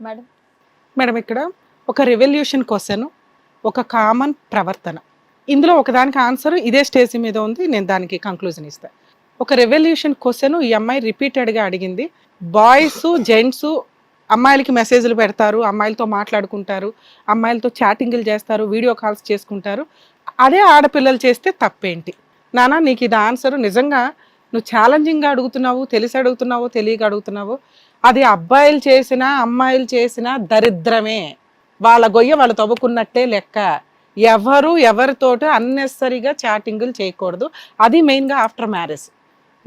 Madam. Madam ఇక్కడ ఒక revolution question ఒక కామన్ ప్రవర్తన. ఇందులో ఒకదానికి ఆన్సర్ ఇదే స్టేజ్ మీద ఉంది నేను దానికి కంక్లూజన్ ఇస్తాను ఒక రెవల్యూషన్ క్వశ్చన్ ఈ అమ్మాయి రిపీటెడ్గా అడిగింది. బాయ్స్ జెంట్స్ అమ్మాయిలకి మెసేజ్లు పెడతారు అమ్మాయిలతో మాట్లాడుకుంటారు అమ్మాయిలతో చాటింగ్లు చేస్తారు వీడియో కాల్స్ చేసుకుంటారు. అదే ఆడపిల్లలు చేస్తే తప్పేంటి? నానా నీకు ఇది ఆన్సర్ నిజంగా నువ్వు ఛాలెంజింగ్గా అడుగుతున్నావు తెలిసి అడుగుతున్నావో తెలియక అడుగుతున్నావో అది అబ్బాయిలు చేసినా అమ్మాయిలు చేసినా దరిద్రమే. వాళ్ళ గొయ్య వాళ్ళు తవ్వుకున్నట్టే లెక్క. ఎవరు ఎవరితోటి అన్నెసరిగా చాటింగులు చేయకూడదు. అది మెయిన్గా ఆఫ్టర్ మ్యారేజ్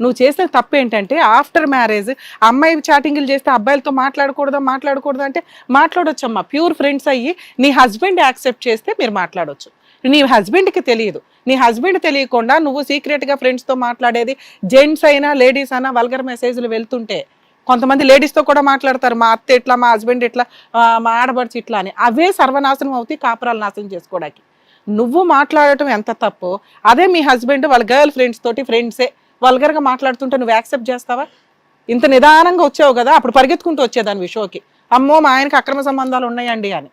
నువ్వు చేసిన తప్పు ఏంటంటే ఆఫ్టర్ మ్యారేజ్ అమ్మాయి చాటింగులు చేస్తే అబ్బాయిలతో మాట్లాడకూడదా మాట్లాడకూడదు అంటే మాట్లాడొచ్చమ్మా. ప్యూర్ ఫ్రెండ్స్ అయ్యి నీ హస్బెండ్ యాక్సెప్ట్ చేస్తే మీరు మాట్లాడొచ్చు. నీ హస్బెండ్కి తెలియదు. నీ హస్బెండ్ తెలియకుండా నువ్వు సీక్రెట్గా ఫ్రెండ్స్తో మాట్లాడేది జెంట్స్ అయినా లేడీస్ అయినా వల్గర్ మెసేజ్లు వెళ్తుంటే కొంతమంది లేడీస్తో కూడా మాట్లాడతారు మా అత్త ఇట్లా మా హస్బెండ్ ఇట్లా మా ఆడబడిచి ఇట్లా అని. అవే సర్వనాశనం అవుతాయి కాపురాలు నాశనం చేసుకోవడానికి. నువ్వు మాట్లాడటం ఎంత తప్పు అదే మీ హస్బెండ్ వాళ్ళ గర్ల్ ఫ్రెండ్స్ తోటి ఫ్రెండ్సే వల్గర్గా మాట్లాడుతుంటే నువ్వు యాక్సెప్ట్ చేస్తావా? ఇంత నిదానంగా వచ్చావు కదా అప్పుడు పరిగెత్తుకుంటూ వచ్చేదాన్ని షోకి అమ్మో మా ఆయనకి అక్రమ సంబంధాలు ఉన్నాయండి అని.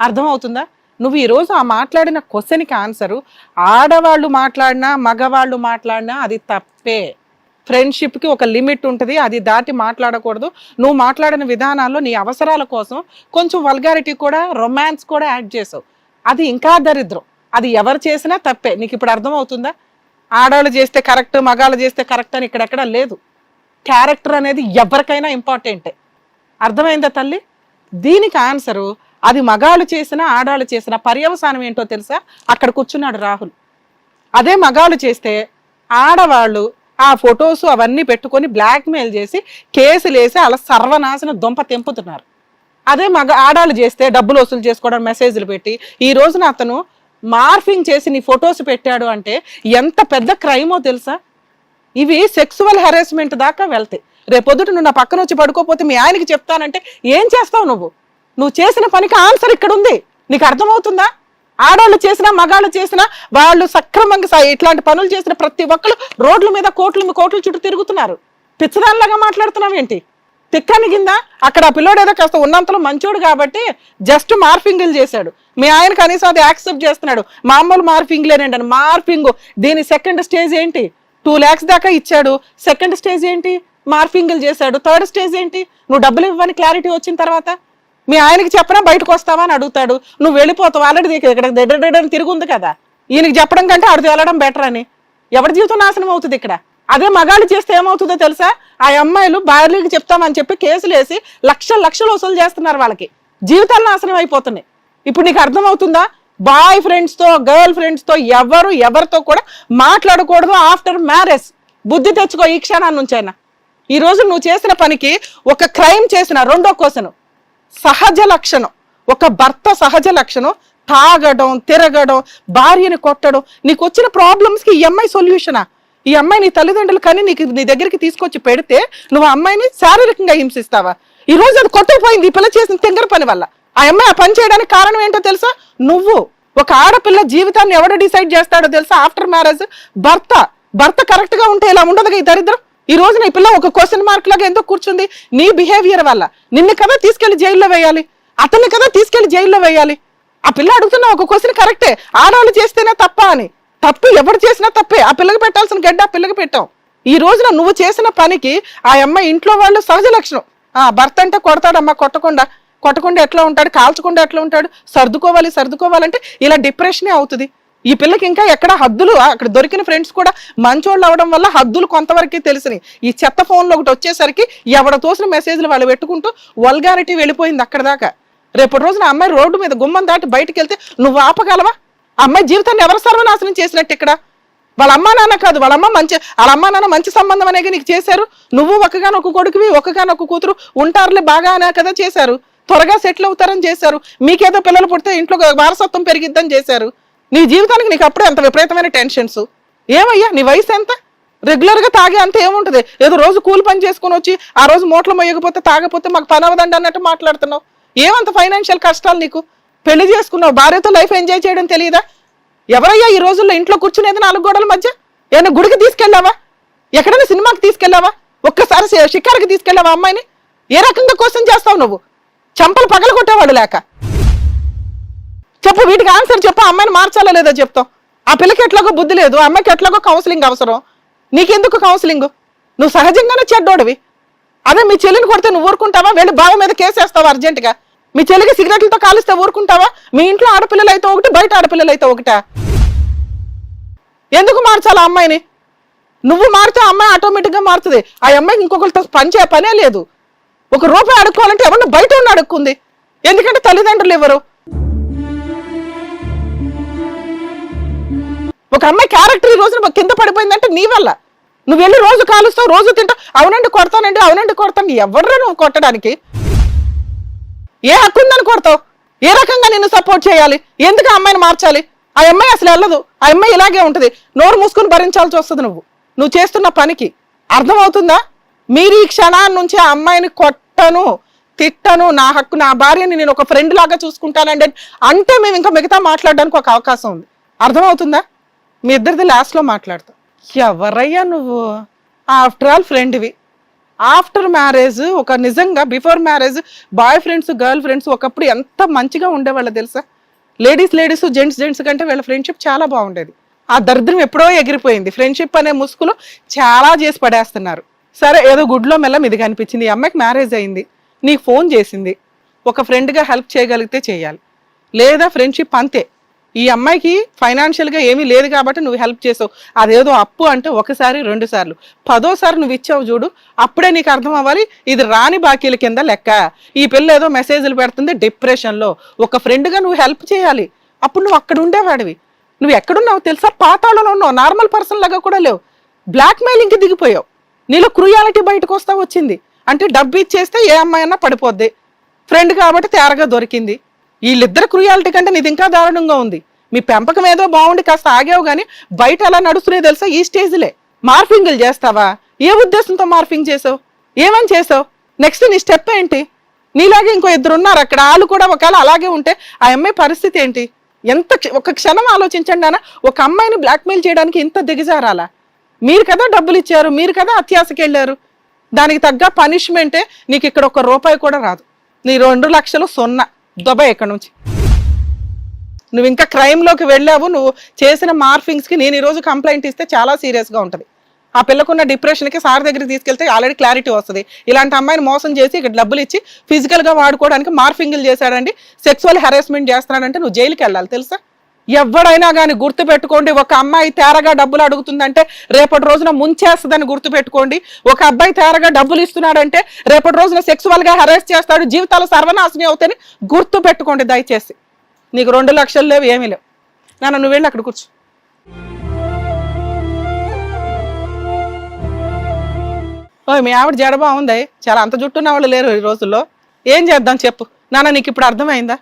అర్థమవుతుందా? నువ్వు ఈరోజు ఆ మాట్లాడిన క్వశ్చన్కి ఆన్సరు ఆడవాళ్ళు మాట్లాడినా మగవాళ్ళు మాట్లాడినా అది తప్పే. ఫ్రెండ్షిప్కి ఒక లిమిట్ ఉంటుంది. అది దాటి మాట్లాడకూడదు. నువ్వు మాట్లాడిన విధానాల్లో నీ అవసరాల కోసం కొంచెం వల్గారిటీ కూడా రొమాన్స్ కూడా యాడ్ చేసావు. అది ఇంకా దరిద్రం. అది ఎవరు చేసినా తప్పే. నీకు ఇప్పుడు అర్థమవుతుందా? ఆడవాళ్ళు చేస్తే కరెక్ట్ మగాళ్ళు చేస్తే కరెక్ట్ అని ఇక్కడెక్కడ లేదు. క్యారెక్టర్ అనేది ఎవరికైనా ఇంపార్టెంటే అర్థమైందా తల్లి? దీనికి ఆన్సరు అది మగాళ్ళు చేసినా ఆడాళ్ళు చేసినా పర్యవసానం ఏంటో తెలుసా? అక్కడ కూర్చున్నాడు రాహుల్. అదే మగాళ్ళు చేస్తే ఆడవాళ్ళు ఆ ఫొటోస్ అవన్నీ పెట్టుకొని బ్లాక్మెయిల్ చేసి కేసులు వేసి అలా సర్వనాశన దొంప తెంపుతున్నారు. అదే మగ ఆడాళ్ళు చేస్తే డబ్బులు వసూలు చేసుకోవడం మెసేజ్లు పెట్టి ఈ రోజున అతను మార్ఫింగ్ చేసి నీ ఫొటోస్ పెట్టాడు అంటే ఎంత పెద్ద క్రైమో తెలుసా? ఇవి సెక్సువల్ హెరాస్మెంట్ దాకా వెళ్తాయి. రేపొద్దుట నువ్వు నా పక్కన వచ్చి పడుకోపోతే మీ ఆయనకి చెప్తానంటే ఏం చేస్తావు నువ్వు? నువ్వు చేసిన పనికి ఆన్సర్ ఇక్కడ ఉంది నీకు అర్థమవుతుందా? ఆడవాళ్ళు చేసినా మగాళ్ళు చేసినా వాళ్ళు సక్రమంగా ఇట్లాంటి పనులు చేసిన ప్రతి ఒక్కరు రోడ్ల మీద కోట్లు కోట్ల చుట్టూ తిరుగుతున్నారు. పిచ్చదానిలాగా మాట్లాడుతున్నావు ఏంటి? తిక్కని కింద అక్కడ ఆ పిల్లోడు ఏదో కాస్త ఉన్నంతలో మంచోడు కాబట్టి జస్ట్ మార్ఫింగ్లు చేశాడు. మీ ఆయన కనీసం అది యాక్సెప్ట్ చేస్తున్నాడు. మామూలు మార్ఫింగ్లేనండి. మార్ఫింగ్. దీని సెకండ్ స్టేజ్ ఏంటి? టూ ల్యాక్స్ దాకా ఇచ్చాడు. సెకండ్ స్టేజ్ ఏంటి? మార్ఫింగ్లు చేశాడు. థర్డ్ స్టేజ్ ఏంటి? నువ్వు డబ్బులు ఇవ్వని క్లారిటీ వచ్చిన తర్వాత మీ ఆయనకి చెప్పనా బయటకు వస్తావా అని అడుగుతాడు. నువ్వు వెళ్ళిపోతావు? ఆల్రెడీ ఇక్కడ దగ్గర తిరిగి ఉంది కదా. ఈయనకి చెప్పడం కంటే ఆడితో వెళ్ళడం బెటర్ అని. ఎవరి జీవితం నాశనం అవుతుంది ఇక్కడ? అదే మగాళ్ళు చేస్తే ఏమవుతుందో తెలుసా? ఆ అమ్మాయిలు భార్యకి చెప్తామని చెప్పి కేసులు వేసి లక్షల లక్షలు వసూలు చేస్తున్నారు వాళ్ళకి. జీవితాలు నాశనం అయిపోతున్నాయి. ఇప్పుడు నీకు అర్థమవుతుందా? బాయ్ ఫ్రెండ్స్తో గర్ల్ ఫ్రెండ్స్తో ఎవరు ఎవరితో కూడా మాట్లాడకూడదు ఆఫ్టర్ మ్యారేజ్ బుద్ధి తెచ్చుకో ఈ క్షణాన్ని నుంచైనా ఈ రోజు నువ్వు చేసిన పనికి ఒక క్రైమ్ చేసిన రెండో క్వశ్చన్ సహజ లక్షణం. ఒక భర్త సహజ లక్షణం. తాగడం తిరగడం భార్యని కొట్టడం. నీకు వచ్చిన ప్రాబ్లమ్స్కి ఈ అమ్మాయి సొల్యూషనా ఈ అమ్మాయి నీ తల్లిదండ్రులు కానీ నీకు నీ దగ్గరికి తీసుకొచ్చి పెడితే నువ్వు అమ్మాయిని శారీరకంగా హింసిస్తావా? ఈ రోజు అది కొట్టకపోయింది ఈ పిల్ల చేసిన తింగర పని వల్ల. ఆ అమ్మాయి ఆ పని చేయడానికి కారణం ఏంటో తెలుసా? నువ్వు ఒక ఆడపిల్ల జీవితాన్ని ఎవడు డిసైడ్ చేస్తాడో తెలుసా? ఆఫ్టర్ మ్యారేజ్ భర్త. భర్త కరెక్ట్గా ఉంటే ఇలా ఉండదుగా ఈ దరిద్రం? ఈ రోజున ఈ పిల్ల ఒక క్వశ్చన్ మార్క్ లాగా ఎందుకు కూర్చుంది? నీ బిహేవియర్ వల్ల. నిన్ను కదా తీసుకెళ్ళి జైల్లో వేయాలి. అతన్ని కదా తీసుకెళ్ళి జైల్లో వేయాలి. ఆ పిల్ల అడుగుతున్న ఒక క్వశ్చన్ కరెక్టే ఆడవాళ్ళు చేస్తేనే తప్ప అని. తప్పు ఎవరు చేసినా తప్పే. ఆ పిల్లకి పెట్టాల్సిన గడ్డ ఆ పిల్లకి పెట్టాం. ఈ రోజున నువ్వు చేసిన పనికి ఆ అమ్మాయి ఇంట్లో వాళ్ళు సహజ లక్షణం. ఆ భర్త అంటే కొడతాడమ్మా కొట్టకుండా. కొట్టకుండా ఎట్లా ఉంటాడు? కాల్చకుండా ఎట్లా ఉంటాడు? సర్దుకోవాలి సర్దుకోవాలంటే ఇలా డిప్రెషనే అవుతుంది? ఈ పిల్లకి ఇంకా ఎక్కడ హద్దులు అక్కడ దొరికిన ఫ్రెండ్స్ కూడా మంచోళ్ళు అవడం వల్ల హద్దులు కొంతవరకే తెలిసినాయి. ఈ చెత్త ఫోన్లో ఒకటి వచ్చేసరికి ఎవడ తోసిన మెసేజ్లు వాళ్ళు పెట్టుకుంటూ వల్గారిటీ వెళ్ళిపోయింది అక్కడ దాకా. రేపటి రోజున అమ్మాయి రోడ్డు మీద గుమ్మం దాటి బయటకు వెళ్తే నువ్వు ఆపగలవా? అమ్మాయి జీవితాన్ని ఎవరు సర్వనాశనం చేసినట్టు ఇక్కడ? వాళ్ళ అమ్మా నాన్న కాదు వాళ్ళ అమ్మ మంచి వాళ్ళ అమ్మా నాన్న మంచి సంబంధం అనేది నీకు చేశారు? నువ్వు ఒకగానొక కొడుకువి ఒకగానొక కూతురు ఉంటారులే బాగా అనే కదా చేశారు. త్వరగా సెటిల్ అవుతారని చేశారు. మీకేదో పిల్లలు పుడితే ఇంట్లో వారసత్వం పెరిగిద్దని చేశారు. నీ జీవితానికి నీకు అప్పుడే అంత విపరీతమైన టెన్షన్స్. ఏమయ్యా నీ వయసు ఎంత? రెగ్యులర్గా తాగే అంత ఏముంటుంది? ఏదో రోజు కూలి పని చేసుకుని వచ్చి ఆ రోజు మూటలు మొయ్యకపోతే తాగపోతే మాకు పని అవ్వదండి అన్నట్టు మాట్లాడుతున్నావు. ఏమంత ఫైనాన్షియల్ కష్టాలు నీకు? పెళ్ళి చేసుకున్నావు భార్యతో లైఫ్ ఎంజాయ్ చేయడం తెలియదా? ఎవరయ్యా ఈ రోజుల్లో ఇంట్లో కూర్చునేది నాలుగు గోడల మధ్య? ఏమైనా గుడికి తీసుకెళ్ళావా? ఎక్కడైనా సినిమాకి తీసుకెళ్ళావా? ఒక్కసారి షికార్కి షికారుకి తీసుకెళ్ళావా అమ్మాయిని? ఏ రకంగా కోసం చేస్తావు నువ్వు? చంపలు పగల కొట్టేవాడు లేక. చెప్పు వీటికి ఆన్సర్ చెప్పు. ఆ అమ్మాయిని మార్చాలా లేదా చెప్తాం. ఆ పిల్లకి ఎట్లాగో బుద్ధి లేదు ఆ అమ్మాయికి ఎట్లాగో కౌన్సిలింగ్ అవసరం. నీకెందుకు కౌన్సిలింగ్ నువ్వు సహజంగానే చెడ్డోడివి. అదే మీ చెల్లిని కొడితే నువ్వు ఊరుకుంటావా? వెళ్ళి బావ మీద కేసేస్తావా అర్జెంటుగా మీ చెల్లికి సిగరెట్లతో కాలిస్తే ఊరుకుంటావా? మీ ఇంట్లో ఆడపిల్లలు అయితే ఒకటి బయట ఆడపిల్లలు అయితే ఒకటా. ఎందుకు మార్చాలి ఆ అమ్మాయిని? నువ్వు మారితే అమ్మాయి ఆటోమేటిక్గా మారుతుంది. ఆ అమ్మాయికి ఇంకొకరితో పని పనే లేదు. ఒక రూపాయి అడుక్కోవాలంటే ఎవరిని బయట ఉన్న అడుక్కుంది. ఎందుకంటే తల్లిదండ్రులు ఎవరు? ఒక అమ్మాయి క్యారెక్టర్ ఈ రోజున కింద పడిపోయిందంటే నీ వల్ల. నువ్వు వెళ్ళి రోజు కాలుస్తావు రోజు తింటావు. అవునండి కొడతానండి అవునండి కొడతాను. ఎవడరా నువ్వు కొట్టడానికి? ఏ హక్కు ఉందని కొడతావు? ఏ రకంగా నిన్ను సపోర్ట్ చేయాలి? ఎందుకు ఆ అమ్మాయిని మార్చాలి? ఆ అమ్మాయి అసలు వెళ్ళదు. ఆ అమ్మాయి ఇలాగే ఉంటుంది. నోరు మూసుకుని భరించాల్సి వస్తుంది నువ్వు. నువ్వు చేస్తున్న పనికి. అర్థమవుతుందా? మీరు ఈ క్షణాన్ని నుంచి ఆ అమ్మాయిని కొట్టను తిట్టను. నా హక్కు నా భార్యని నేను ఒక ఫ్రెండ్ లాగా చూసుకుంటానండి. అంటే మేము ఇంకా మిగతా మాట్లాడడానికి ఒక అవకాశం ఉంది. అర్థమవుతుందా? మీ ఇద్దరిది లాస్ట్లో మాట్లాడతాం. ఎవరయ్యా నువ్వు? ఆఫ్టర్ ఆల్ ఫ్రెండ్వి ఆఫ్టర్ మ్యారేజ్ ఒక నిజంగా before marriage boy friends girl friends ఒకప్పుడు ఎంత మంచిగా ఉండేవాళ్ళు తెలుసా? లేడీస్ లేడీస్ జెంట్స్ జెంట్స్ కంటే వీళ్ళ ఫ్రెండ్షిప్ చాలా బాగుండేది. ఆ దరిద్రం ఎప్పుడో ఎగిరిపోయింది. ఫ్రెండ్షిప్ అనే ముసుగులో చాలా చేసి పడేస్తున్నారు. సరే ఏదో గుడ్లో మెల్లం ఇది కనిపించింది. ఈ అమ్మాయికి మ్యారేజ్ అయింది. నీకు ఫోన్ చేసింది. ఒక ఫ్రెండ్గా హెల్ప్ చేయగలిగితే చేయాలి. లేదా ఫ్రెండ్షిప్ అంతే. ఈ అమ్మాయికి ఫైనాన్షియల్గా ఏమీ లేదు కాబట్టి నువ్వు హెల్ప్ చేసావు. అదేదో అప్పు అంటే ఒకసారి రెండు సార్లు. పదోసారి నువ్వు ఇచ్చావు చూడు అప్పుడే నీకు అర్థం అవ్వాలి ఇది రాని బాకీల కింద లెక్క. ఈ పిల్ల ఏదో మెసేజ్లు పెడుతుంది డిప్రెషన్లో ఒక ఫ్రెండ్గా నువ్వు హెల్ప్ చేయాలి. అప్పుడు నువ్వు అక్కడ ఉండేవాడివి. నువ్వు ఎక్కడున్నావు తెలుసా? పాతాళంలో ఉన్నావు. నార్మల్ పర్సన్ లాగా కూడా లేవు. బ్లాక్ మెయిలింగ్కి దిగిపోయావు. నీలో క్రూయాలిటీ బయటకు వస్తా వచ్చింది. అంటే డబ్బు ఇచ్చేస్తే ఏ అమ్మాయి అన్నా పడిపోద్ది. ఫ్రెండ్ కాబట్టి తేరగా దొరికింది. వీళ్ళిద్దరు క్రూయాలిటీ కంటే నీది ఇంకా దారుణంగా ఉంది. మీ పెంపకం ఏదో బాగుండి కాస్త ఆగావు కానీ బయట ఎలా నడుస్తున్నాయో తెలుసా? ఈ స్టేజ్లే మార్ఫింగ్లు చేస్తావా? ఏ ఉద్దేశంతో మార్ఫింగ్ చేసావు? ఏమని చేసావు? నెక్స్ట్ నీ స్టెప్ ఏంటి? నీలాగే ఇంకో ఇద్దరు ఉన్నారు అక్కడ. వాళ్ళు కూడా ఒకవేళ అలాగే ఉంటే ఆ అమ్మాయి పరిస్థితి ఏంటి? ఎంత క్ష- ఒక క్షణం ఆలోచించండి అన్న ఒక అమ్మాయిని బ్లాక్మెయిల్ చేయడానికి ఇంత దిగజారాలా? మీరు కదా డబ్బులు ఇచ్చారు. మీరు కదా అత్యాశకి వెళ్ళారు. దానికి తగ్గ పనిష్మెంటే నీకు ఇక్కడ ఒక రూపాయి కూడా రాదు. నీ రెండు లక్షలు సున్నా. దుబాయ్ ఇక్కడ నుంచి. నువ్వు ఇంకా క్రైమ్లోకి వెళ్ళావు నువ్వు చేసిన మార్ఫింగ్స్కి నేను ఈరోజు కంప్లైంట్ ఇస్తే చాలా సీరియస్గా ఉంటుంది. ఆ పిల్లకున్న డిప్రెషన్కి సార్ దగ్గరికి తీసుకెళ్తే ఆల్రెడీ క్లారిటీ వస్తుంది. ఇలాంటి అమ్మాయిని మోసం చేసి ఇక్కడ డబ్బులు ఇచ్చి ఫిజికల్గా వాడుకోవడానికి మార్ఫింగ్లు చేశాడండి సెక్సువల్ హెరాస్మెంట్ చేస్తున్నాడంటే నువ్వు జైలుకి వెళ్ళాలి తెలుసా? ఎవడైనా కానీ గుర్తు పెట్టుకోండి ఒక అమ్మాయి తేరగా డబ్బులు అడుగుతుందంటే రేపటి రోజున ముంచేస్తుందని గుర్తు పెట్టుకోండి. ఒక అబ్బాయి తేరగా డబ్బులు ఇస్తున్నాడంటే రేపటి రోజున సెక్సువల్గా హెరాస్ చేస్తాడు జీవితాలు సర్వనాశనం అవుతాయని గుర్తు పెట్టుకోండి దయచేసి. నీకు రెండు లక్షలు లేవు ఏమీ లేవు. నాన్న నువ్వు వెళ్ళి అక్కడ కూర్చో. ఓ మీ ఆవిడ జడ బాగుంది. చాలా అంత జుట్టున్న వాళ్ళు లేరు ఈ రోజుల్లో. ఏం చేద్దాం చెప్పు. నాన్న నీకు ఇప్పుడు అర్థమైందా?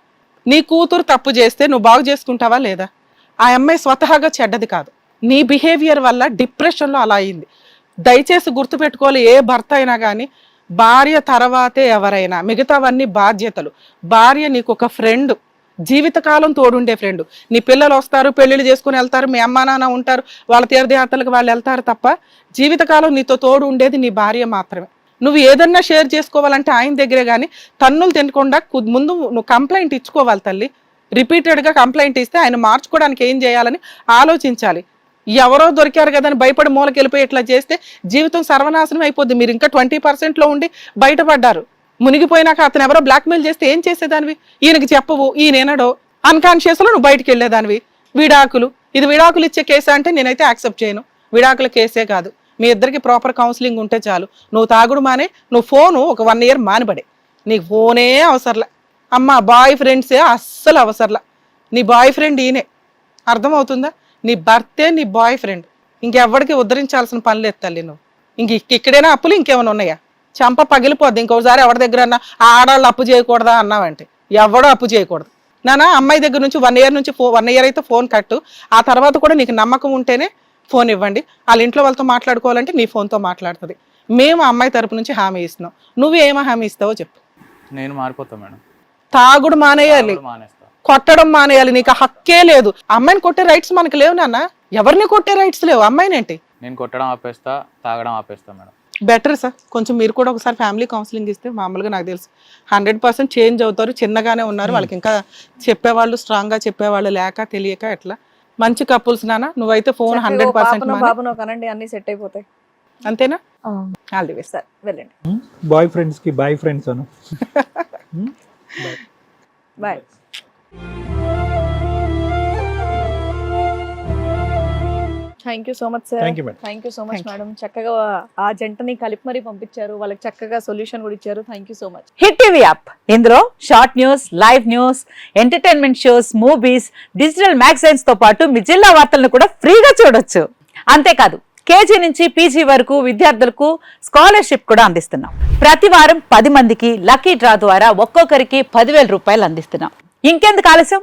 నీ కూతురు తప్పు చేస్తే నువ్వు బాగు చేసుకుంటావా లేదా? ఆ అమ్మాయి స్వతహాగా చెడ్డది కాదు. నీ బిహేవియర్ వల్ల డిప్రెషన్లో అలా అయింది. దయచేసి గుర్తుపెట్టుకోవాలి ఏ భర్త అయినా కానీ భార్య తర్వాతే ఎవరైనా మిగతావన్నీ బాధ్యతలు. భార్య నీకు ఒక ఫ్రెండ్. జీవితకాలం తోడుండే ఫ్రెండ్. నీ పిల్లలు వస్తారు పెళ్ళిళ్ళు చేసుకుని వెళ్తారు మీ అమ్మ నాన్న ఉంటారు వాళ్ళ తీర్థయాత్రలకు వాళ్ళు వెళ్తారు తప్ప జీవితకాలం నీతో తోడు ఉండేది నీ భార్య మాత్రమే. నువ్వు ఏదన్నా షేర్ చేసుకోవాలంటే ఆయన దగ్గరే కానీ తన్నులు తినకుండా ముందు నువ్వు కంప్లైంట్ ఇచ్చుకోవాలి తల్లి. రిపీటెడ్గా కంప్లైంట్ ఇస్తే ఆయన మార్చుకోవడానికి ఏం చేయాలని ఆలోచించాలి. ఎవరో దొరికారు కదా అని భయపడి మూలకెళ్ళిపోయి ఇట్లా చేస్తే జీవితం సర్వనాశనం అయిపోద్ది. మీరు ఇంకా ట్వంటీ పర్సెంట్లో ఉండి బయటపడ్డారు. మునిగిపోయినాక అతను ఎవరో బ్లాక్మెయిల్ చేస్తే ఏం చేసేదానివి? ఈయనకి చెప్పవు ఈయనేనడో. అన్కాన్షియస్లో నువ్వు బయటికి వెళ్ళేదానివి. విడాకులు. ఇది విడాకులు ఇచ్చే కేసు అంటే నేనైతే యాక్సెప్ట్ చేయను. విడాకుల కేసే కాదు. మీ ఇద్దరికి ప్రాపర్ కౌన్సిలింగ్ ఉంటే చాలు. నువ్వు తాగుడు మానే నువ్వు ఫోను ఒక వన్ ఇయర్ మానిబడే. నీకు ఫోనే అవసరంలా. అమ్మ బాయ్ ఫ్రెండ్సే అస్సలు అవసరంలా. నీ బాయ్ ఫ్రెండ్ ఈయనే. అర్థమవుతుందా? నీ భర్తే నీ బాయ్ ఫ్రెండ్ ఇంకెవ్వడికి ఉద్ధరించాల్సిన పని లేదు తల్లి నువ్వు. ఇంక ఇక్కడైనా అప్పులు ఇంకేమైనా ఉన్నాయా? చంప పగిలిపోద్ది. ఇంకోసారి ఎవరి దగ్గర అన్నా ఆ ఆడవాళ్ళు అప్పు చేయకూడదా? అన్నావంటే ఎవడో అప్పు చేయకూడదు. నానా అమ్మాయి దగ్గర నుంచి వన్ ఇయర్ నుంచి వన్ ఇయర్ అయితే ఫోన్ కట్టు. ఆ తర్వాత కూడా నీకు నమ్మకం ఉంటేనే ఫోన్ ఇవ్వండి. వాళ్ళ ఇంట్లో వాళ్ళతో మాట్లాడుకోవాలంటే నీ ఫోన్తో మాట్లాడుతుంది. మేము ఆ అమ్మాయి తరపు నుంచి హామీ ఇస్తున్నాం. నువ్వు ఏమో హామీ ఇస్తావో చెప్పు. నేను మారిపోతా మేడం. తాగుడు మానేయాలి. కొట్టడం మానేయాలి. నీకు ఆ హక్కే లేదు. అమ్మాయిని కొట్టే రైట్స్ మనకు లేవు నాన్న. ఎవరిని కొట్టే రైట్స్ లేవు? అమ్మాయినేంటి నేను కొట్టడం ఆపేస్తా తాగడం ఆపేస్తా మేడం. Better sir. కొంచెం మీరు కూడా ఒకసారి ఫ్యామిలీ కౌన్సిలింగ్ ఇస్తే మామూలుగా నాకు తెలుసు. హండ్రెడ్ పర్సెంట్ చేంజ్ అవుతారు చిన్నగానే ఉన్నారు. వాళ్ళకి ఇంకా చెప్పేవాళ్ళు స్ట్రాంగ్గా చెప్పేవాళ్ళు లేక తెలియక ఎట్లా. మంచి కపుల్స్ నాన్న నువ్వైతే ఫోన్ హండ్రెడ్ పర్సెంట్ కనండి అన్ని సెట్ అయిపోతాయి. అంతేనా? All the best. సరే వెళ్ళండి. బాయ్ ఫ్రెండ్స్కి bye friends Anu. Bye. Thank you so much sir. Thank you madam. Thank you so much Thank you. Madam. చక్కగా ఆ జంటని కలిపి మరీ పంపించారు. వాళ్ళకి చక్కగా సొల్యూషన్ కూడా ఇచ్చారు. Thank you so much. Hit TV app. ఇందులో short news live news entertainment shows movies digital మ్యాగజైన్స్తో పాటు మీ జిల్లా వార్తలను కూడా ఫ్రీగా చూడొచ్చు. అంతేకాదు కేజీ నుంచి పీజీ వరకు విద్యార్థులకు స్కాలర్షిప్ కూడా అందిస్తున్నాం. ప్రతి వారం పది మందికి లక్కీ డ్రా ద్వారా ఒక్కొక్కరికి పదివేల రూపాయలు అందిస్తున్నాం. ఇంకెందుకు ఆలస్యం?